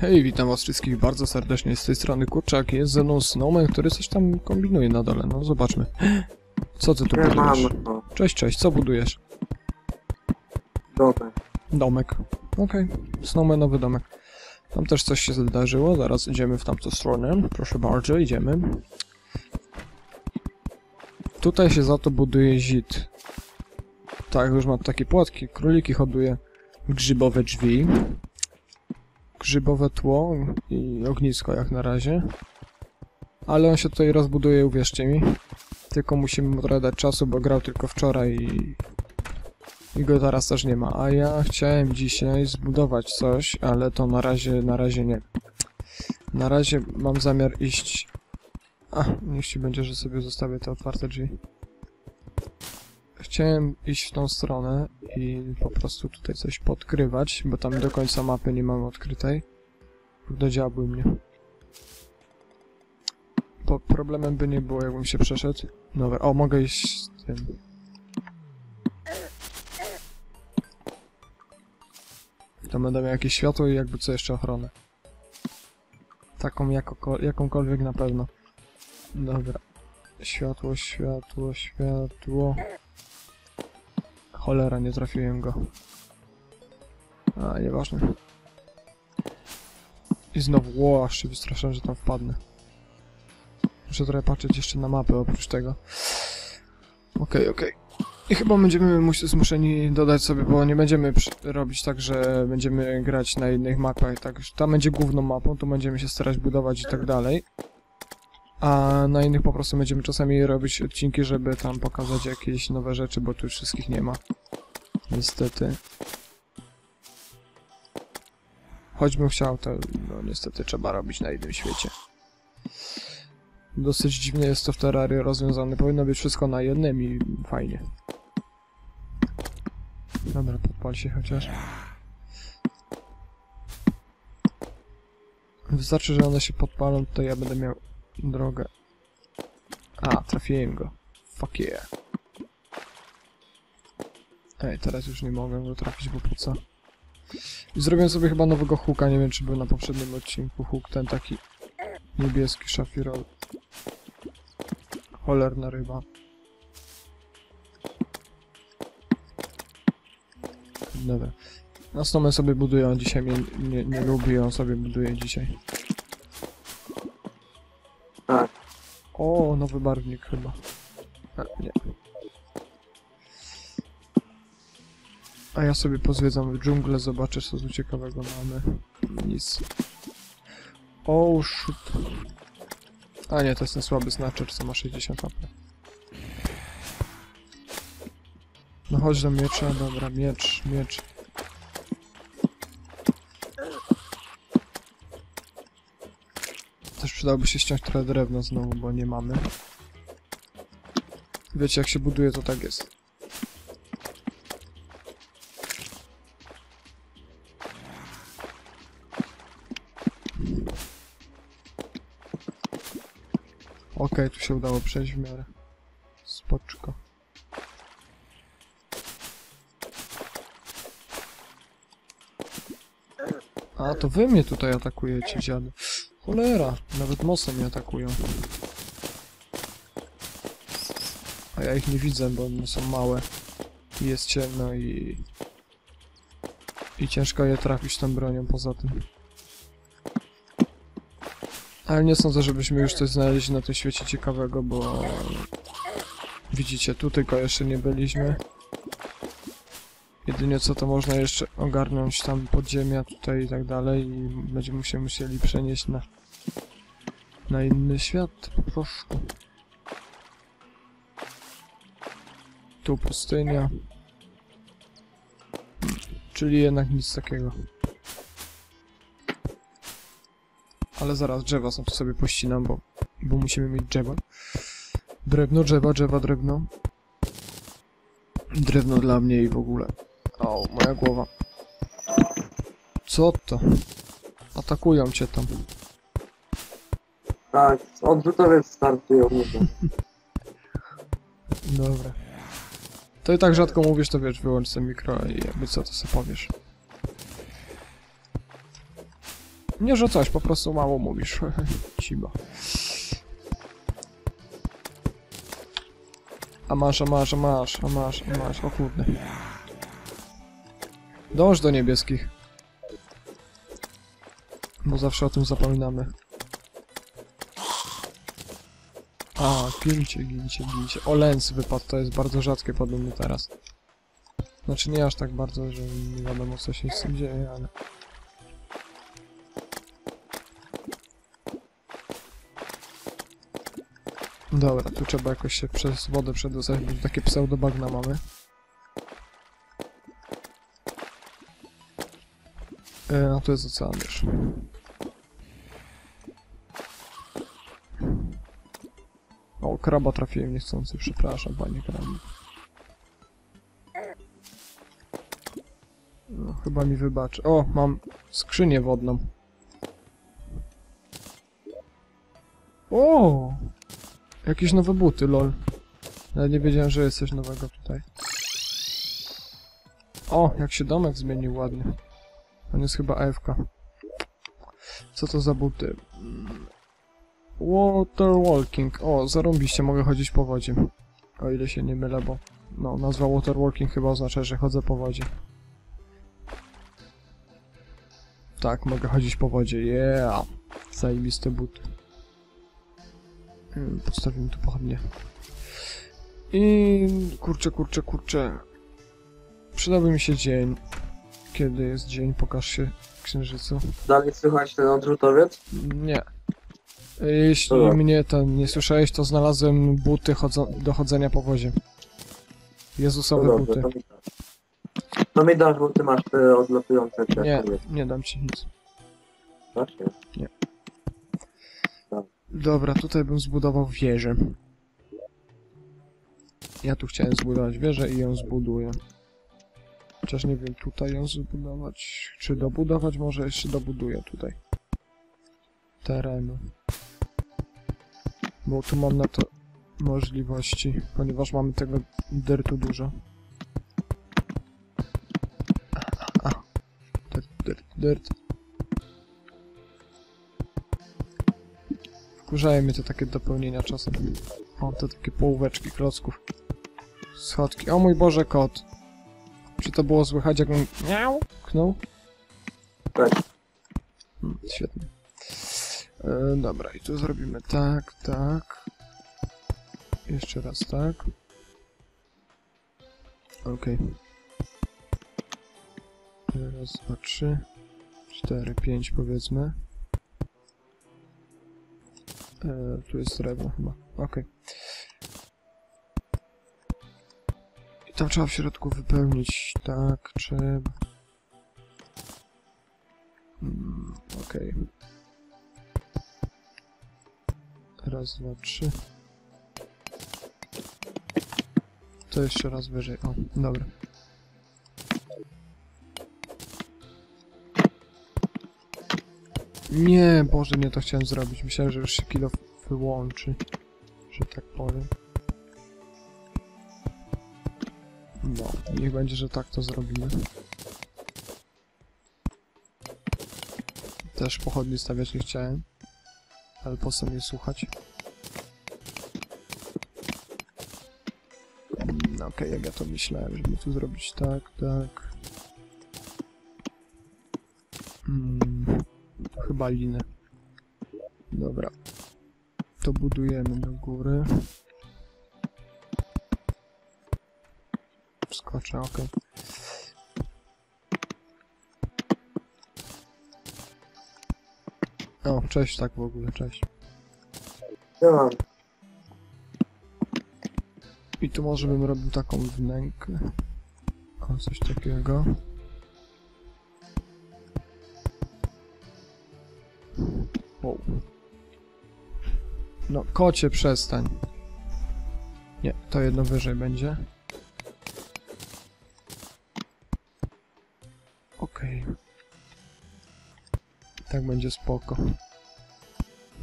Hej, witam was wszystkich bardzo serdecznie z tej strony Kurczak. Jest ze mną Snowman, który coś tam kombinuje na dole. No zobaczmy. Co ty tu budujesz? Siemano, Cześć, cześć, co budujesz? domek. Domek. Okej, Snowmanowy domek. Tam też coś się zdarzyło, zaraz idziemy w tamtą stronę. Proszę bardzo, idziemy. Tutaj się za to buduje zid. Tak, już ma takie płotki, króliki hoduje. Grzybowe drzwi. Grzybowe tło i ognisko jak na razie. Ale on się tutaj rozbuduje, uwierzcie mi. Tylko musimy mu trochę dać czasu, bo grał tylko wczoraj i i go teraz też nie ma. A ja chciałem dzisiaj zbudować coś, ale to na razie, na razie nie. Na razie mam zamiar iść... A, niech ci będzie, że sobie zostawię te otwarte drzwi. Chciałem iść w tą stronę i po prostu tutaj coś podkrywać, bo tam do końca mapy nie mamy odkrytej. Dodziałby mnie. Po problemem by nie było, jakbym się przeszedł. Dobra, o, mogę iść z tym. To będę miał jakieś światło i jakby co jeszcze ochronę. Taką jakąkolwiek na pewno. Dobra. Światło, światło, światło. Cholera, nie trafiłem go. A, nieważne. I znowu, ło, aż się wystraszyłem, że tam wpadnę. Muszę trochę patrzeć jeszcze na mapę oprócz tego. Okej, okej. I chyba będziemy mus zmuszeni dodać sobie, bo nie będziemy robić tak, że będziemy grać na innych mapach. Tak, tam będzie główną mapą, tu będziemy się starać budować i tak dalej. A na innych po prostu będziemy czasami robić odcinki, żeby tam pokazać jakieś nowe rzeczy, bo tu już wszystkich nie ma. Niestety. Choćbym chciał, to no niestety trzeba robić na innym świecie. Dosyć dziwnie jest to w Terrarii rozwiązane. Powinno być wszystko na jednym i fajnie. Dobra, podpal się chociaż. Wystarczy, że one się podpalą, to ja będę miał drogę. A, trafiłem go. Fuck yeah. Ej, teraz już nie mogę go trafić, bo po co? I zrobiłem sobie chyba nowego hooka, nie wiem czy był na poprzednim odcinku hook, ten taki niebieski szafirol. Cholerna ryba. Dobra. No Snowman sobie buduje, on dzisiaj mnie nie, nie lubi, on sobie buduje dzisiaj. Nowy barwnik chyba. A, nie. A ja sobie pozwiedzam w dżunglę, zobaczę co tu ciekawego mamy. Nic. O, shoot. A nie, to jest ten słaby snatcher, co ma 60 HP. No chodź do miecza, dobra, miecz, miecz. Też przydałoby się ściąć trochę drewna znowu, bo nie mamy. Wiecie, jak się buduje, to tak jest. Okej, tu się udało przejść w miarę. Spoczko. A, to wy mnie tutaj atakujecie, dziady. Cholera, nawet mocno mnie atakują. A ja ich nie widzę, bo one są małe. I jest ciemno i... I ciężko je trafić tą bronią poza tym. Ale nie sądzę, żebyśmy już coś znaleźli na tym świecie ciekawego, bo... Widzicie, tu tylko jeszcze nie byliśmy. Jedynie co to można jeszcze ogarnąć tam podziemia tutaj i tak dalej i będziemy się musieli przenieść na... na inny świat po prostu. Tu pustynia. Czyli jednak nic takiego. Ale zaraz drzewa są, to sobie pościnam, bo, bo musimy mieć drzewa. Drewno, drzewa, drzewa, drewno. Drewno dla mnie i w ogóle. O, moja głowa. Co to? Atakują cię tam. Tak, odrzutowiec startują. Dobra. To i tak rzadko mówisz, to wiesz, wyłącz sobie mikro i jakby co, to sobie powiesz. Nie, że coś, po prostu mało mówisz. Cibo. A masz, a masz, a masz, a masz, a masz, o kurde. Dąż do niebieskich. Bo zawsze o tym zapominamy. A, gincie, gincie, gincie. O, lens wypadł, to jest bardzo rzadkie podobno teraz. Znaczy nie aż tak bardzo, że nie wiadomo co się z tym dzieje, ale... Dobra, tu trzeba jakoś się przez wodę przedostać, bo takie pseudobagna mamy. E, no to jest ocean już. O, kraba trafiłem niechcący, przepraszam, panie krabi. No, chyba mi wybaczy. O, mam skrzynię wodną. O! Jakieś nowe buty, lol. Nawet nie wiedziałem, że jest coś nowego tutaj. O, jak się domek zmienił ładnie. On jest chyba AFK. Co to za buty? Water walking. O, zarąbiście mogę chodzić po wodzie. O ile się nie mylę, bo... No, nazwa water walking chyba oznacza, że chodzę po wodzie. Tak, mogę chodzić po wodzie. Yeah! Zajebiste buty. Hmm, Postawimy tu pochodnie. I kurczę, kurczę, kurczę. Przydałby mi się dzień. Kiedy jest dzień? Pokaż się księżycu. Dalej słychać ten odrzutowiec? Nie. Jeśli Dobra. mnie ten nie słyszałeś, to znalazłem buty chodzo- do chodzenia po wozie. No Jezusowe dobrze, buty. to mi dasz. To mi dasz, bo ty masz te odlatujące te Nie, kobiety. nie dam ci nic. Właśnie. Dobra, tutaj bym zbudował wieżę. Ja tu chciałem zbudować wieżę i ją zbuduję. Chociaż nie wiem, tutaj ją zbudować, czy dobudować, może jeszcze dobuduję tutaj. Terenu. Bo tu mam na to możliwości, ponieważ mamy tego dyrtu dużo. A, dyrt, dyrt, dyrt. Wkurzają mnie te takie dopełnienia czasem. O, te takie połóweczki klocków. Schodki. O mój Boże, kot. Czy to było słychać, jak on miał? Knął? Tak. Hmm, świetnie. E, dobra, i tu zrobimy tak, tak. Jeszcze raz tak. Okej. Raz, dwa, trzy, cztery, pięć powiedzmy. E, tu jest drewno chyba. Okej. I tam trzeba w środku wypełnić. Tak, trzeba. Mm, Okej. Raz, dwa, trzy. To jeszcze raz wyżej. O, dobra. Nie, Boże, nie to chciałem zrobić. Myślałem, że już się kilo wyłączy. Że tak powiem. No, niech będzie, że tak to zrobimy. Też pochodni stawiać nie chciałem. Ale po co mnie słuchać? Mm, Okej, jak ja to myślałem, żeby tu zrobić tak, tak. Mm, chyba linę. Dobra. To budujemy do góry. Wskoczę, okej. O, cześć tak w ogóle, cześć. Ja mam. I tu może bym robił taką wnękę. O, coś takiego. Wow. No, kocie, przestań. Nie, to jedno wyżej będzie. Tak będzie spoko.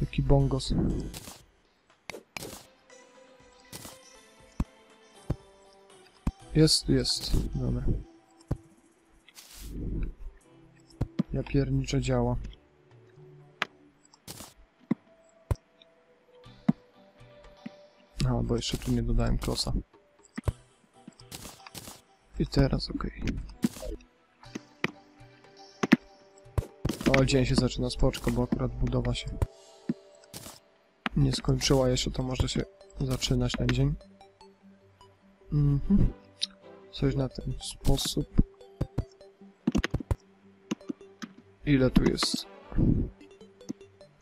Jaki bongos. Jest, jest. Dobra. Ja piernicze działa. A, bo jeszcze tu nie dodałem klosa. I teraz okej. Okay. O, dzień się zaczyna spoczko, bo akurat budowa się nie skończyła jeszcze, to może się zaczynać ten dzień. Mhm. Coś na ten sposób. Ile tu jest?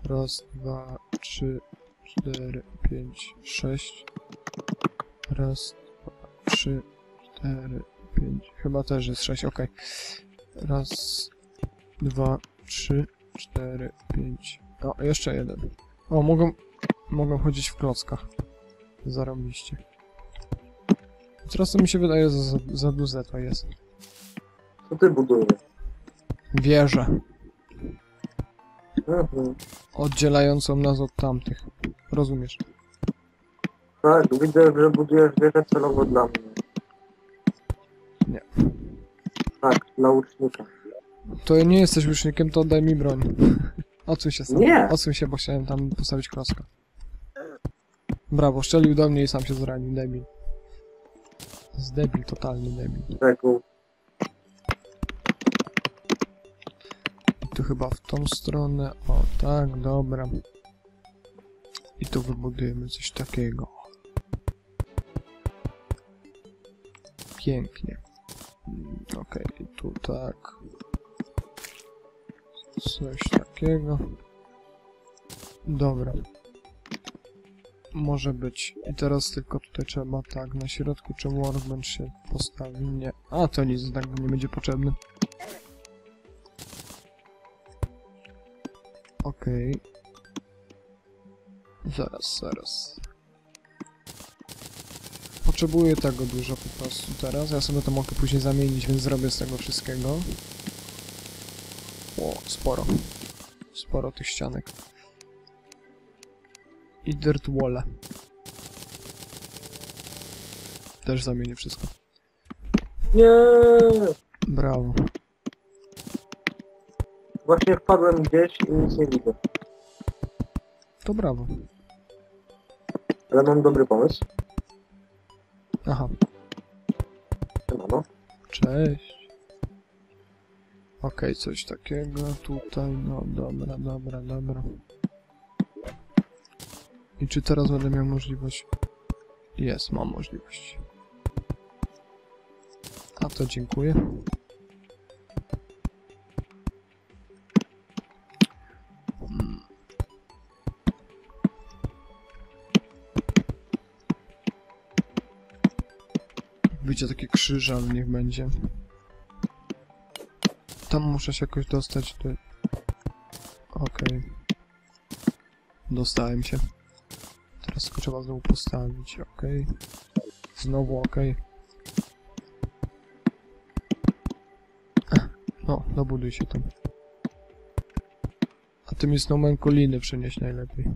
Raz, dwa, trzy, cztery, pięć, sześć. Raz, dwa, trzy, cztery, pięć. Chyba też jest sześć, okej. Raz, dwa, trzy, cztery, pięć. O, jeszcze jeden. O, mogą, mogą chodzić w klockach. Zarobiście. Teraz to mi się wydaje, że za, za duże to jest. Co ty budujesz? Wieżę. Mhm. Oddzielającą nas od tamtych. Rozumiesz? Tak, widzę, że budujesz wieżę celowo dla mnie. Nie. Tak, dla łucznika. To nie jesteś łucznikiem, to daj mi broń. Odsuń się sam. Nie. Odsuń się, bo chciałem tam postawić klocka. Brawo, szczelił do mnie i sam się zranił, debil. Z debil, totalny debil. Tego. I tu chyba w tą stronę, o tak, dobra. I tu wybudujemy coś takiego. Pięknie. Mm, Okej, i tu tak. Coś takiego. Dobra. Może być. I teraz tylko tutaj trzeba tak, na środku czy workbench się postawi? Nie. A, to nic, tak nie będzie potrzebny. Okej. Zaraz, zaraz. Potrzebuję tego dużo po prostu teraz. Ja sobie to mogę później zamienić, więc zrobię z tego wszystkiego. O, sporo. Sporo tych ścianek. I dirt wall. Też zamienię wszystko. Nie. Brawo. Właśnie wpadłem gdzieś i nic nie widzę. To brawo. Ale mam dobry pomysł. Aha. Siemano. Cześć. Okej, coś takiego tutaj, no dobra, dobra, dobra. I czy teraz będę miał możliwość? Jest, mam możliwość. A to dziękuję. Hmm. Wyjdzie takie krzyże, ale niech będzie. Tam muszę się jakoś dostać do... Okej. Dostałem się. Teraz tylko trzeba znowu postawić, okej. Znowu okej. Ech, No, dobuduj się tam. A ty mi snowmankoliny przynieś najlepiej.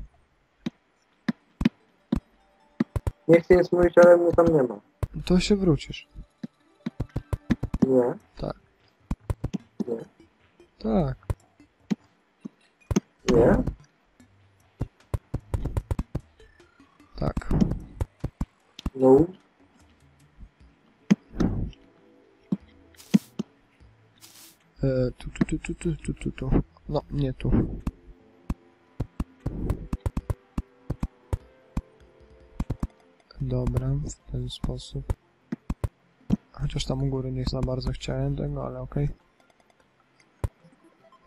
Nie chcę nic mówić, ale mnie tam nie ma. To się wrócisz. Nie. Tak. Tak. Nie. Tak. No. E, tu, tu, tu, tu, tu, tu, tu, tu. No, nie tu. Dobra, w ten sposób. Chociaż tam u góry nie za bardzo chciałem tego, ale okej.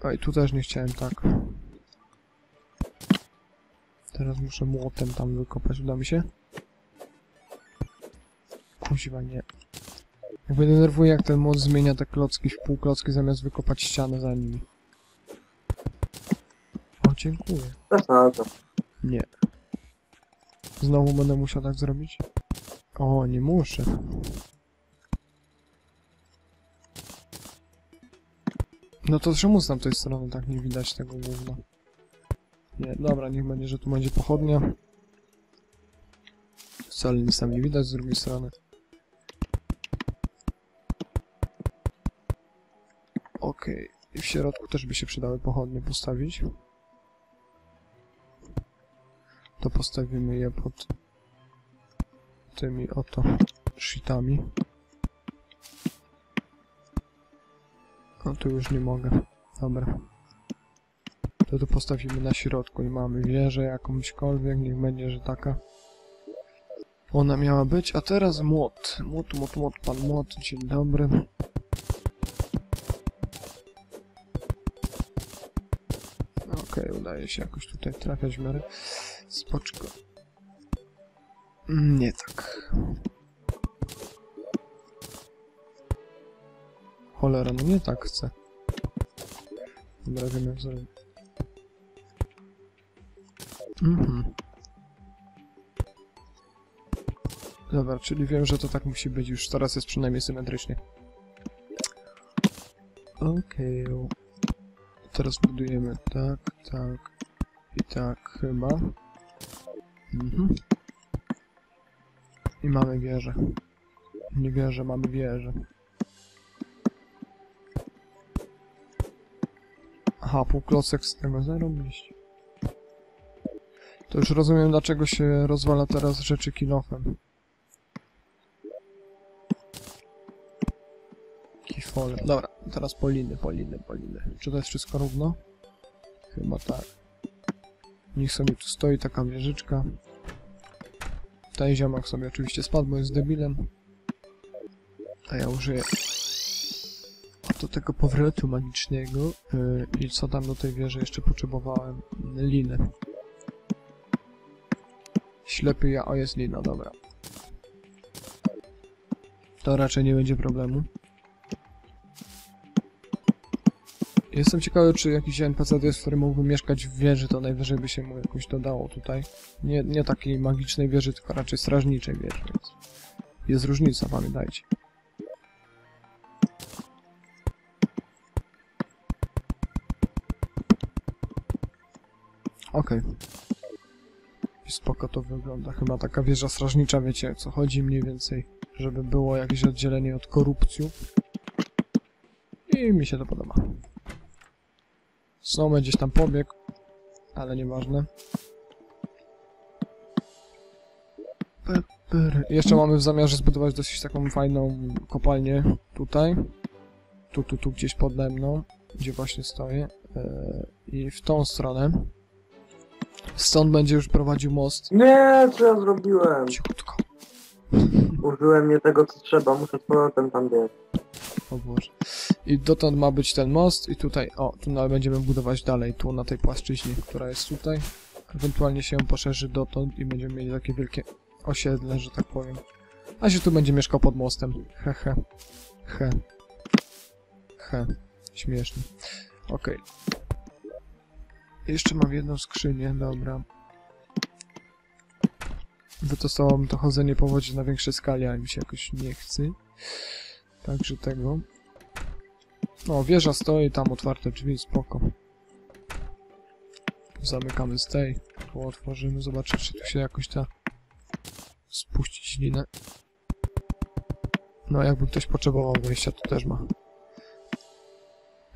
Oj, tu też nie chciałem tak. Teraz muszę młotem tam wykopać, uda mi się? Kuźwa, nie. Jakby denerwuje, jak ten młot zmienia te klocki w półklocki, zamiast wykopać ścianę za nimi. O, dziękuję. Nie. Znowu będę musiał tak zrobić? O, nie muszę. No to czemu z tamtej strony tak nie widać tego gówna? Nie, dobra, niech będzie, że tu będzie pochodnia. Wcale nic tam nie widać z drugiej strony. Okej. I w środku też by się przydały pochodnie postawić. To postawimy je pod tymi oto sheetami. No tu już nie mogę. Dobra. To tu postawimy na środku i mamy wieżę jakąśkolwiek, niech będzie, że taka. Ona miała być, a teraz młot. Młot, młot, młot, pan młot, dzień dobry. Okej, udaje się jakoś tutaj trafiać w miarę. Spoczko. Mm, Nie tak. Cholera, no nie tak chcę. Dobra, wiem jak zrobić. Mhm. Dobra, czyli wiem, że to tak musi być. Już teraz jest przynajmniej symetrycznie. Okej. Teraz budujemy tak, tak i tak chyba. Mhm. I mamy wieżę. Nie wieżę, mamy wieżę. Aha, półklocek z tego zarobiliście. To już rozumiem, dlaczego się rozwala teraz rzeczy kilofem. Kifolem. Dobra, teraz poliny, poliny, poliny. Czy to jest wszystko równo? Chyba tak. Niech sobie tu stoi taka wieżyczka. Ten ziomak sobie oczywiście spadł, bo jest debilem. A ja użyję do tego powrotu magicznego. Yy, I co tam do tej wieży jeszcze potrzebowałem? Linę. Ślepy ja, o jest lina, dobra. To raczej nie będzie problemu. Jestem ciekawy, czy jakiś NPC jest, który mógłby mieszkać w wieży, to najwyżej by się mu jakoś dodało tutaj. Nie, nie takiej magicznej wieży, tylko raczej strażniczej wieży, więc jest różnica, pamiętajcie. Okej. I spoko to wygląda. Chyba taka wieża strażnicza, wiecie o co chodzi mniej więcej. Żeby było jakieś oddzielenie od korupcji. I mi się to podoba. Snowman gdzieś tam pobiegł, ale nieważne. Jeszcze mamy w zamiarze zbudować dosyć taką fajną kopalnię tutaj. Tu, tu, tu gdzieś pode mną, gdzie właśnie stoję. Eee, I w tą stronę. Stąd będzie już prowadził most. Nie, co ja zrobiłem? Cichutko. Użyłem nie tego, co trzeba. Muszę z powrotem tam biec. O Boże. I dotąd ma być ten most i tutaj, o, tu na- będziemy budować dalej, tu na tej płaszczyźnie, która jest tutaj. Ewentualnie się poszerzy dotąd i będziemy mieli takie wielkie osiedle, że tak powiem. A się tu będzie mieszkał pod mostem. He, he. He. He. Śmiesznie. Okej. Jeszcze mam jedną skrzynię, dobra. Wytestowałbym to chodzenie po wodzie na większej skali, ale mi się jakoś nie chce. Także tego. No, wieża stoi, tam otwarte drzwi, spoko. Zamykamy z tej. Tu otworzymy, zobaczyć, czy tu się jakoś da spuścić linę. No, jakby ktoś potrzebował wejścia, to też ma.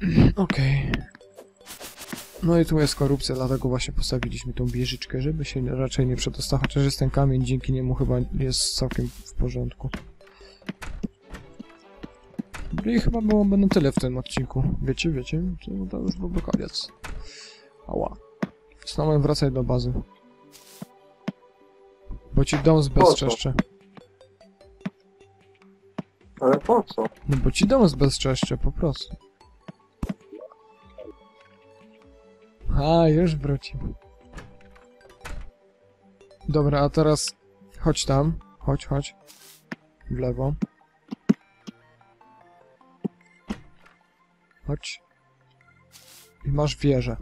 Okej. No i tu jest korupcja, dlatego właśnie postawiliśmy tą wieżyczkę, żeby się raczej nie przedostał, chociaż jest ten kamień, dzięki niemu chyba jest całkiem w porządku. No I chyba byłoby na tyle w tym odcinku. Wiecie, wiecie, to, to już byłby koniec. Ała. Snowman wracaj do bazy. Bo ci dom zbezczeszczę. Ale po co? No bo ci dom zbezczeszczę, po prostu. A, już wrócił. Dobra, a teraz chodź tam. Chodź, chodź. W lewo. Chodź. I masz wieżę.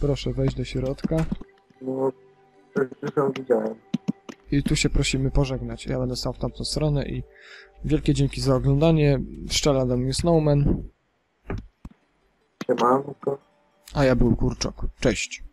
Proszę wejść do środka. Przecież ją widziałem. I tu się prosimy pożegnać. Ja będę stał w tamtą stronę i wielkie dzięki za oglądanie. Szczela do mnie Snowman, Siemanko. a ja był Kurczok. Cześć.